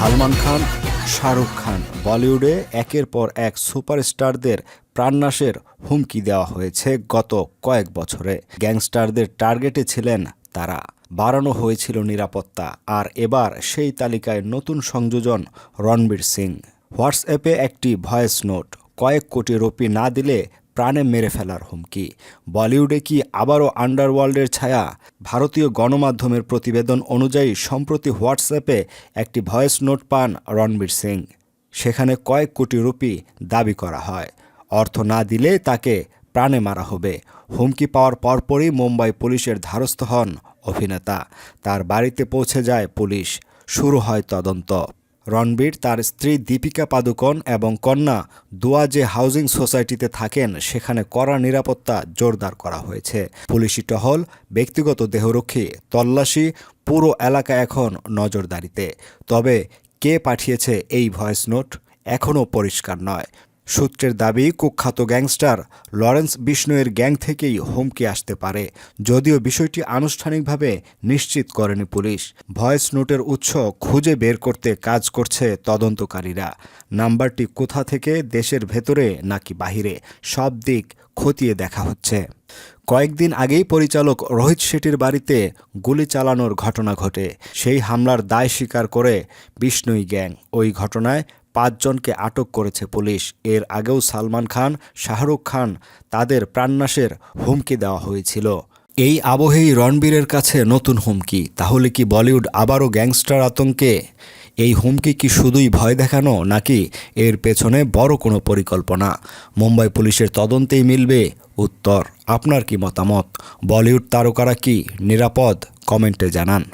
সালমান খান, শাহরুখ খান। বলিউডে একের পর এক সুপারস্টারদের প্রাণনাশের হুমকি দেওয়া হয়েছে গত কয়েক বছরে। গ্যাংস্টারদের টার্গেটে ছিলেন তারা। বাড়ানো হয়েছিল নিরাপত্তা। আর এবার সেই তালিকায় নতুন সংযোজন রণবীর সিং। হোয়াটসঅ্যাপে একটি ভয়েস নোট, কয়েক কোটি রুপি না দিলে প্রাণে মেরে ফেলার হুমকি। বলিউডে কি আবারও আন্ডারওয়ার্ল্ডের ছায়া? ভারতীয় গণমাধ্যমের প্রতিবেদন অনুযায়ী, সম্প্রতি হোয়াটসঅ্যাপে একটি ভয়েস নোট পান রণবীর সিং। সেখানে কয়েক কোটি রুপি দাবি করা হয়। অর্থ না দিলে তাকে প্রাণে মারা হবে। হুমকি পাওয়ার পরপরই মুম্বাই পুলিশের ধারস্থ হন অভিনেতা। তার বাড়িতে পৌঁছে যায় পুলিশ। শুরু হয় তদন্ত। রণবীর তার স্ত্রী দীপিকা পাদুকন এবং কন্যা দোয়া যে হাউজিং সোসাইটিতে থাকেন। সেখানে কড়া নিরাপত্তা জোরদার করা হয়েছে। পুলিশি টহল, ব্যক্তিগত দেহরক্ষী, তল্লাশি, পুরো এলাকা এখন নজরদারিতে। তবে কে পাঠিয়েছে এই ভয়েস নোট এখনও পরিষ্কার নয়। সূত্রের দাবি, কুখ্যাত গ্যাংস্টার লরেন্স বিষ্ণুয়ের গ্যাং থেকেই হুমকি আসতে পারে। যদিও বিষয়টি আনুষ্ঠানিকভাবে নিশ্চিত করেনি পুলিশ। ভয়েস নোটের উৎস খুঁজে বের করতে কাজ করছে তদন্তকারীরা। নাম্বারটি কোথা থেকে, দেশের ভেতরে নাকি বাহিরে? সব দিক খতিয়ে দেখা হচ্ছে। কয়েকদিন আগেই পরিচালক রোহিত শেঠির বাড়িতে গুলি চালানোর ঘটনা ঘটে। সেই হামলার দায় স্বীকার করে বিষ্ণুই গ্যাং। ওই ঘটনায় পাঁচজনকে আটক করেছে পুলিশ। এর আগেও সালমান খান, শাহরুখ খান তাদের প্রাণনাশের হুমকি দেওয়া হয়েছিল। এই আবহেই রণবীরের কাছে নতুন হুমকি। তাহলে কি বলিউড আবারও গ্যাংস্টার আতঙ্কে? এই হুমকি কি শুধুই ভয় দেখানো, নাকি এর পেছনে বড় কোনো পরিকল্পনা? মুম্বাই পুলিশের তদন্তেই মিলবে উত্তর। আপনার কি মতামত? বলিউড তারকারা কি নিরাপদ? কমেন্টে জানান।